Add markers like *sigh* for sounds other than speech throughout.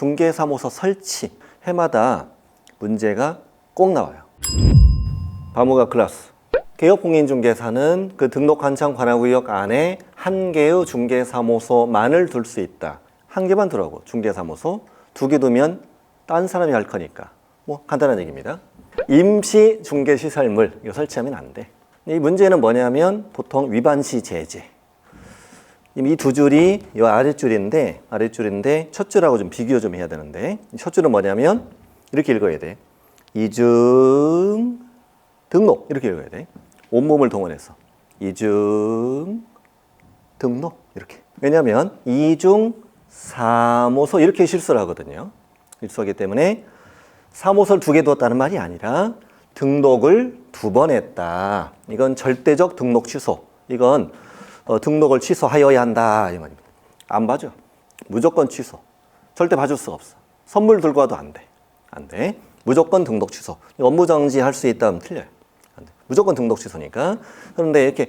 중개사무소 설치 해마다 문제가 꼭 나와요. 바무가 클라스. 개업공인중개사는 그 등록 한 창 관할구역 안에 한 개의 중개사무소만을 둘 수 있다. 한 개만 두라고 중개사무소 두 개 두면 딴 사람이 할 거니까 뭐 간단한 얘기입니다. 임시 중개시설물 이거 설치하면 안 돼. 이 문제는 뭐냐면 보통 위반시 제재. 이 두 줄이 이 아랫줄인데 아랫줄인데 첫 줄하고 좀 비교 좀 해야 되는데 첫 줄은 뭐냐면 이렇게 읽어야 돼. 이중 등록 이렇게 읽어야 돼. 온몸을 동원해서 이중 등록 이렇게. 왜냐하면 이중 사무소 이렇게 실수를 하거든요. 실수하기 때문에 사무소를 두 개 두었다는 말이 아니라 등록을 두 번 했다. 이건 절대적 등록 취소. 이건 어, 등록을 취소하여야 한다 이 말입니다. 안 봐줘. 무조건 취소. 절대 봐줄 수가 없어. 선물 들고 와도 안 돼. 안 돼. 무조건 등록 취소. 업무 정지할 수 있다면 틀려요. 안 돼. 무조건 등록 취소니까. 그런데 이렇게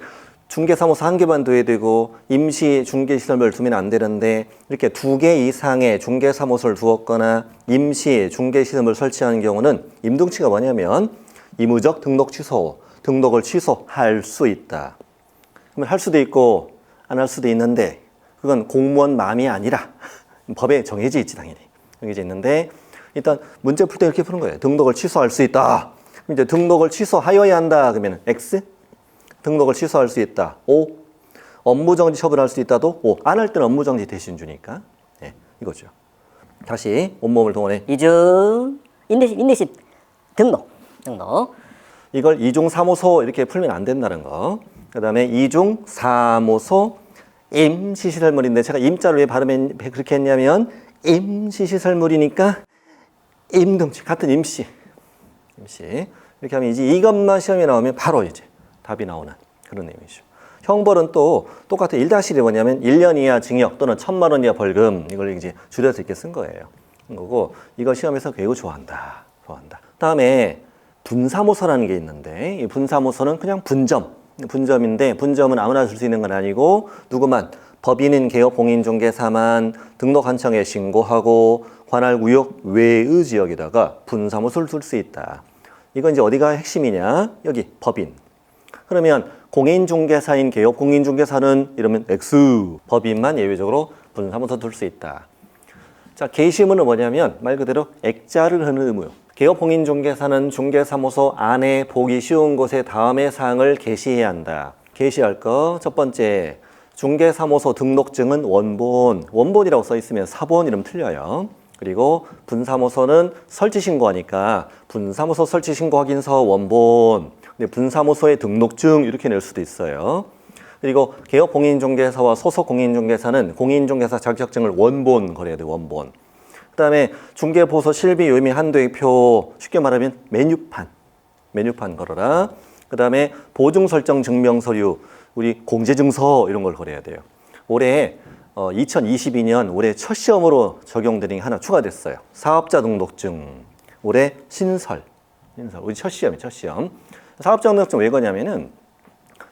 중개사무소 한 개만 둬야 되고 임시 중개시설물 두면 안 되는데 이렇게 두 개 이상의 중개사무소를 두었거나 임시 중개시설물 설치하는 경우는 임등치가 뭐냐면 의무적 등록 취소, 등록을 취소할 수 있다. 할 수도 있고 안 할 수도 있는데 그건 공무원 마음이 아니라 *laughs* 법에 정해져 있지 당연히 정해져 있는데 일단 문제 풀 때 이렇게 푸는 거예요. 등록을 취소할 수 있다. 이제 등록을 취소하여야 한다. 그러면 X 등록을 취소할 수 있다. O 업무 정지 처분할 수 있다도 O 안 할 때는 업무 정지 대신 주니까 네, 이거죠. 다시 온몸을 동원해 이중 인내심 인내심 등록 등록 이걸 이중 사무소 이렇게 풀면 안 된다는 거. 그다음에 이중 사무소 임시시설물인데 제가 임자를 왜 발음했 그렇게 했냐면 임시시설물이니까 임등치 같은 임시 임시 이렇게 하면 이제 이것만 시험에 나오면 바로 이제 답이 나오는 그런 내용이죠. 형벌은 또 똑같아 1-1이 뭐냐면 1년 이하 징역 또는 천만 원 이하 벌금 이걸 이제 줄여서 이렇게 쓴 거예요. 그런 거고 이거 시험에서 매우 좋아한다. 좋아한다. 다음에 분사무소라는 게 있는데 이 분사무소는 그냥 분점 분점인데 분점은 아무나 줄 수 있는 건 아니고 누구만 법인인 개업 공인중개사만 등록한청에 신고하고 관할 구역 외의 지역에다가 분사무소를 둘 수 있다. 이건 이제 어디가 핵심이냐? 여기 법인. 그러면 공인중개사인 개업 공인중개사는 이러면 X 법인만 예외적으로 분사무소 둘 수 있다. 자, 게시문은 뭐냐면 말 그대로 액자를 하는 의무. 개업 공인중개사는 중개사무소 안에 보기 쉬운 곳에 다음의 사항을 게시해야 한다. 게시할 거 첫 번째 중개사무소 등록증은 원본, 원본이라고 써 있으면 사본 이러면 틀려요. 그리고 분사무소는 설치 신고하니까 분사무소 설치 신고 확인서 원본, 근데 분사무소의 등록증 이렇게 낼 수도 있어요. 그리고 개업 공인중개사와 소속 공인중개사는 공인중개사 자격증을 원본 거래해야 돼 원본. 그다음에 중개보소 실비 요임의 한도액표 쉽게 말하면 메뉴판 메뉴판 걸어라. 그다음에 보증 설정 증명 서류 우리 공제 증서 이런 걸 걸어야 돼요. 올해 어, 2022년 올해 첫 시험으로 적용되는 게 하나 추가됐어요. 사업자 등록증 올해 신설 신설 우리 첫 시험이 첫 시험. 사업자 등록증 왜 거냐면은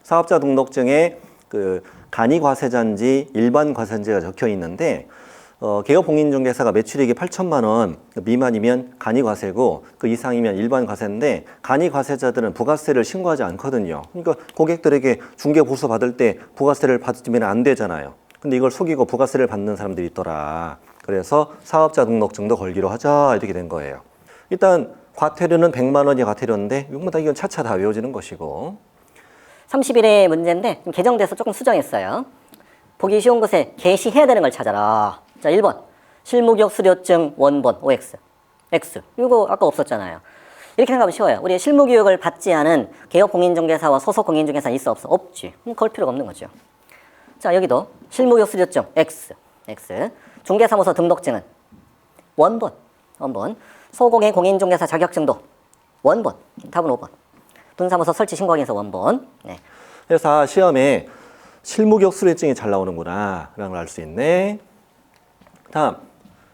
사업자 등록증에 그 간이 과세자인지 일반 과세자가 적혀 있는데 어, 개업 공인중개사가 매출액이 8천만 원 미만이면 간이 과세고 그 이상이면 일반 과세인데 간이 과세자들은 부가세를 신고하지 않거든요. 그러니까 고객들에게 중개 보수 받을 때 부가세를 받으면 안 되잖아요. 근데 이걸 속이고 부가세를 받는 사람들이 있더라. 그래서 사업자 등록증도 걸기로 하자 이렇게 된 거예요. 일단 과태료는 100만 원이 과태료인데 이건 다 이건 차차 다 외워지는 것이고 30일의 문제인데 좀 개정돼서 조금 수정했어요. 보기 쉬운 곳에 게시해야 되는 걸 찾아라. 자, 1번. 실무기업 수료증 원본 OX. X. 이거 아까 없었잖아요. 이렇게 생각하면 쉬워요. 우리 실무 교육을 받지 않은 개업 공인중개사와 소속 공인중개사 있어 없어? 없지. 그럼 걸 필요가 없는 거죠. 자, 여기도 실무기업 수료증 X. X. 중개사무소 등록증은 원본. 원본. 소공인 공인중개사 자격증도 원본. 답은 5번. 분사무소 설치 신고하기에서 원본. 네. 아, 시험에 실무격 수료증이 잘 나오는구나 라는 걸 알 수 있네. 다음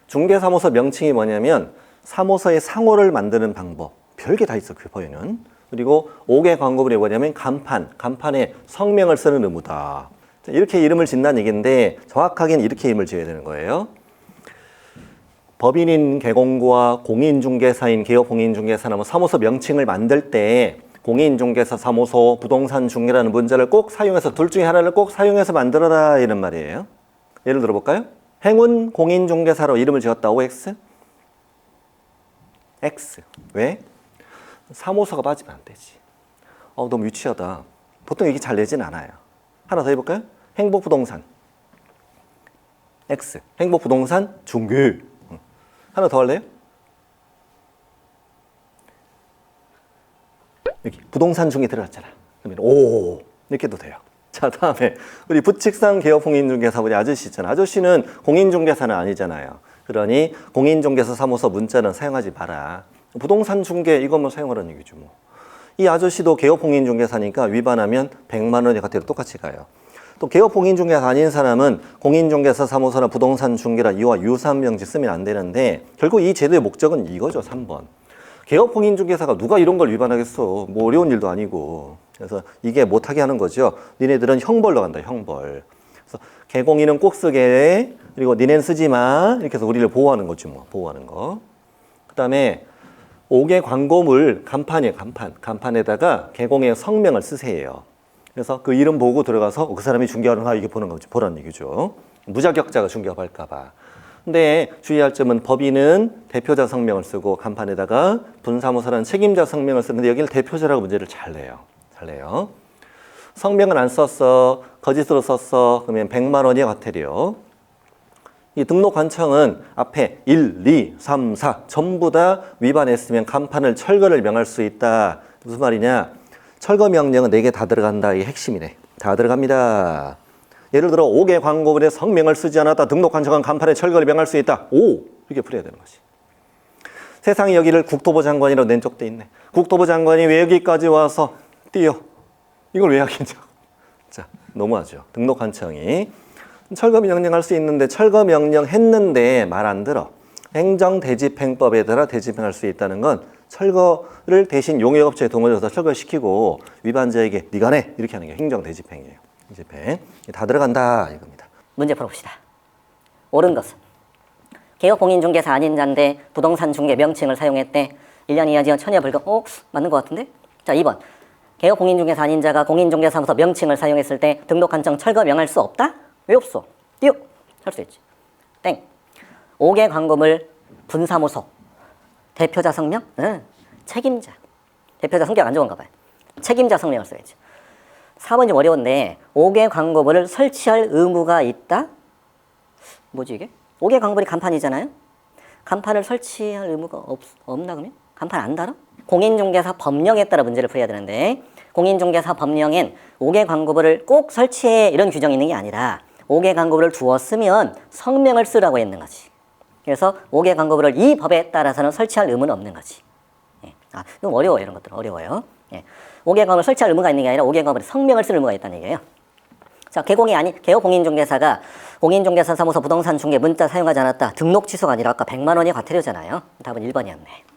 중개사무소 명칭이 뭐냐면 사무소의 상호를 만드는 방법 별게 다 있어 그 법에는 그리고 5개 광고물이 뭐냐면 간판 간판에 성명을 쓰는 의무다 자, 이렇게 이름을 짓는 얘기인데 정확하게는 이렇게 이름을 지어야 되는 거예요 법인인 개공고와 공인중개사인 개업공인중개사나 사무소 명칭을 만들 때 공인중개사 사무소 부동산 중개라는 문자를 꼭 사용해서 둘 중에 하나를 꼭 사용해서 만들어라 이런 말이에요. 예를 들어 볼까요? 행운 공인중개사로 이름을 지었다 OX X 왜? 사무소가 빠지면 안 되지. 어 너무 유치하다. 보통 이게 잘 내진 않아요. 하나 더 해볼까요? 행복부동산 X 행복부동산 중개 응. 하나 더 할래요? 여기 부동산 중개 들어갔잖아. 그러면 오 이렇게도 돼요. 자 다음에 우리 부칙상 개업 공인중개사분이 아저씨 있잖아. 아저씨는 공인중개사는 아니잖아요. 그러니 공인중개사 사무소 문자는 사용하지 마라. 부동산 중개 이것만 사용하라는 얘기죠 뭐. 이 아저씨도 개업 공인중개사니까 위반하면 100만 원의 과태료 똑같이 가요. 또 개업 공인중개사 아닌 사람은 공인중개사 사무소나 부동산 중개라 이와 유사한 명지 쓰면 안 되는데 결국 이 제도의 목적은 이거죠. 3번. 개업 공인중개사가 누가 이런 걸 위반하겠어. 뭐 어려운 일도 아니고. 그래서 이게 못하게 하는 거죠. 니네들은 형벌로 간다. 형벌. 그래서 개공인은 꼭 쓰게 그리고 니네는 쓰지 마. 이렇게 해서 우리를 보호하는 거지 뭐. 보호하는 거. 그 다음에 옥의 광고물 간판이에요. 간판. 간판에다가 개공의 성명을 쓰세요. 그래서 그 이름 보고 들어가서 그 사람이 중개하는 거 이게 보는 거지. 보라는 얘기죠. 무자격자가 중개업할까 봐. 근데 주의할 점은 법인은 대표자 성명을 쓰고 간판에다가 분사무소라는 책임자 성명을 쓰는데 여기를 대표자라고 문제를 잘 내요. 잘 내요. 성명은 안 썼어. 거짓으로 썼어. 그러면 100만 원이 과태료. 이 등록 관청은 앞에 1, 2, 3, 4 전부 다 위반했으면 간판을 철거를 명할 수 있다. 무슨 말이냐? 철거 명령은 4개 다 들어간다. 이게 핵심이네. 다 들어갑니다. 예를 들어 5개 광고물에 성명을 쓰지 않았다. 등록 관청은 간판에 철거를 명할 수 있다. 오! 이렇게 풀어야 되는 거지. 세상에 여기를 국토부 장관이라고 낸 적도 있네. 국토부 장관이 왜 여기까지 와서 뛰어? 이걸 왜 하겠냐고. *laughs* 자, 너무하죠. 등록 관청이. 철거 명령할 수 있는데 철거 명령 했는데 말 안 들어. 행정 대집행법에 따라 대집행할 수 있다는 건 철거를 대신 용역업체에 동원해서 철거시키고 위반자에게 네가 내 이렇게 하는 게 행정 대집행이에요. 대집행 다 들어간다 이겁니다. 문제 풀어봅시다. 옳은 것은 개업 공인중개사 아닌 자인데 부동산 중개 명칭을 사용했대. 1년 이하 지연 처녀 불금. 어? 맞는 것 같은데? 자, 2번. 개업 공인중개사 아닌 자가 공인중개사무소 명칭을 사용했을 때 등록 한정 철거 명할 수 없다? 왜 없어? 띄우. 할 수 있지. 땡. 5개 광고물 분사무소. 대표자 성명? 응. 책임자. 대표자 성격 안 좋은가 봐요. 책임자 성명을 써야지. 4번 좀 어려운데 5개 광고물을 설치할 의무가 있다? 뭐지 이게? 5개 광고물이 간판이잖아요? 간판을 설치할 의무가 없, 없나 그러면? 간판 안 달아? 공인중개사 법령에 따라 문제를 풀어야 되는데 공인중개사 법령엔 5개 광고물을 꼭 설치해 이런 규정이 있는 게 아니라 5개 광고물을 두었으면 성명을 쓰라고 했는 거지. 그래서 5개 광고물을 이 법에 따라서는 설치할 의무는 없는 거지. 예. 아, 좀 어려워요. 이런 것들 어려워요. 예. 5개 광고물을 설치할 의무가 있는 게 아니라 5개 광고물에 성명을 쓸 의무가 있다는 얘기예요. 자, 개공이 아닌 개업 공인중개사가 공인중개사 사무소 부동산 중개 문자 사용하지 않았다. 등록 취소가 아니라 아까 100만 원이 과태료잖아요. 답은 1번이었네.